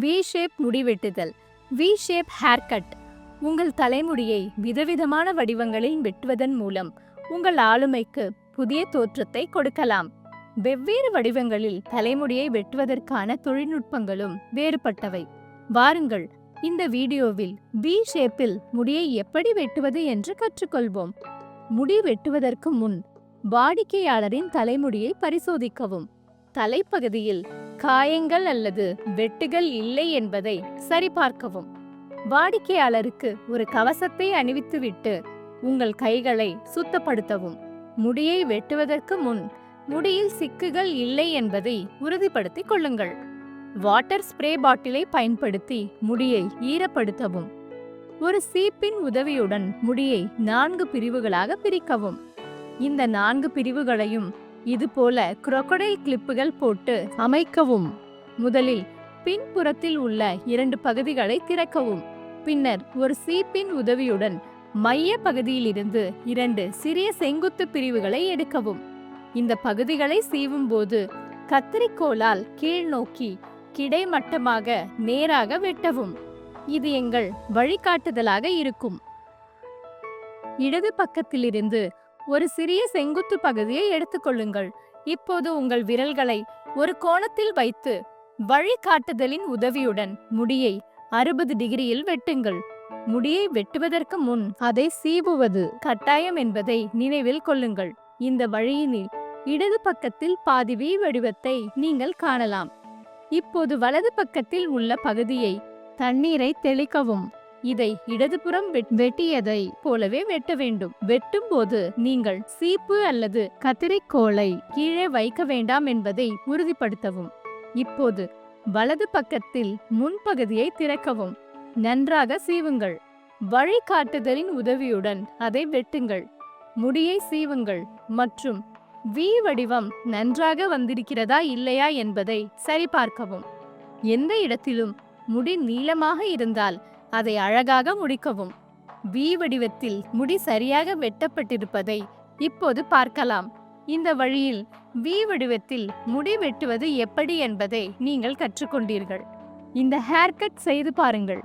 We shape முடி வெட்டுதல் we shape hair cut உங்கள் தலைமுடியை விதவிதமான வடிவங்களில் வெட்டுவதன் மூலம் உங்கள் ஆளுமைக்கு புதிய தோற்றத்தை கொடுக்கலாம். வெவ்வேறு வடிவங்களில் தலைமுடியை வெட்டுவதற்கான தொழில்நுட்பங்களும் வேறுபட்டவை. வாருங்கள் இந்த வீடியோவில் வி ஷேப்பில் முடியை எப்படி வெட்டுவது என்று கற்றுக்கொள்வோம். முடி வெட்டுவதற்கு முன் வாடிக்கையாளரின் தலைமுடியை பரிசோதிக்கவும். தலைப்பகுதியில் காயங்கள் அல்லது வெட்டுகள் இல்லை என்பதை சரிபார்க்கவும். வாடிக்கையாளருக்கு ஒரு கவசத்தை அணிவித்துவிட்டு உங்கள் கைகளை சுத்தப்படுத்தவும். முடியை வெட்டுவதற்கு முன் முடியில் சிக்குகள் இல்லை என்பதை உறுதிப்படுத்திக் கொள்ளுங்கள். வாட்டர் ஸ்ப்ரே பாட்டிலை பயன்படுத்தி முடியை ஈரப்படுத்தவும். ஒரு சீப்பின் உதவியுடன் முடியை நான்கு பிரிவுகளாக பிரிக்கவும். இந்த நான்கு பிரிவுகளையும் இதுபோல குரொக்கடைல் கிளிப்புகள் போட்டு அமைக்கவும். முதலில் பின்புறத்தில் உள்ள இரண்டு பகுதிகளை திறக்கவும். பின்னர் ஒரு சீப்பின் உதவியுடன் மைய பகுதியிலிருந்து இரண்டு சிறிய செங்குத்து பிரிவுகளை எடுக்கவும். இந்த பகுதிகளை சீவும் போது கத்திரிக்கோலால் கீழ் நோக்கி கிடைமட்டமாக நேராக வெட்டவும். இது எங்கள் வழிகாட்டுதலாக இருக்கும். இடது பக்கத்திலிருந்து ஒரு சிறிய செங்குத்து பகுதியை எடுத்துக்கொள்ளுங்கள் இப்போது உங்கள் விரல்களை ஒரு கோணத்தில் வைத்து வழிகாட்டுதலின் உதவியுடன் முடியை அறுபது டிகிரியில் வெட்டுங்கள். முடியை வெட்டுவதற்கு முன் அதை சீவுவது கட்டாயம் என்பதை நினைவில் கொள்ளுங்கள். இந்த வழியினில் இடது பக்கத்தில் பாதி வி வடிவத்தை நீங்கள் காணலாம். இப்போது வலது பக்கத்தில் உள்ள பகுதியை தண்ணீரை தெளிக்கவும். இதை இடதுபுறம் வெட்- வெட்டியதை போலவே வெட்ட வேண்டும். வெட்டும் போது நீங்கள் சீப்பு அல்லது கத்திரிக்கோலை கீழே வைக்க வேண்டாம் என்பதை உறுதிப்படுத்தவும். இப்போது வலது பக்கத்தில் முன்பகுதியை திறக்கவும். நன்றாக சீவுங்கள். வழிகாட்டுதலின் உதவியுடன் அதை வெட்டுங்கள். முடியை சீவுங்கள். மற்றும் வி வடிவம் நன்றாக வந்திருக்கிறதா இல்லையா என்பதை சரிபார்க்கவும். எந்த இடத்திலும் முடி நீளமாக இருந்தால் அதை அழகாக முடிக்கவும். வி வடிவத்தில் முடி சரியாக வெட்டப்பட்டிருப்பதை இப்போது பார்க்கலாம். இந்த வழியில் வி வடிவத்தில் முடி வெட்டுவது எப்படி என்பதை நீங்கள் கற்றுக்கொண்டீர்கள். இந்த ஹேர்கட் செய்து பாருங்கள்.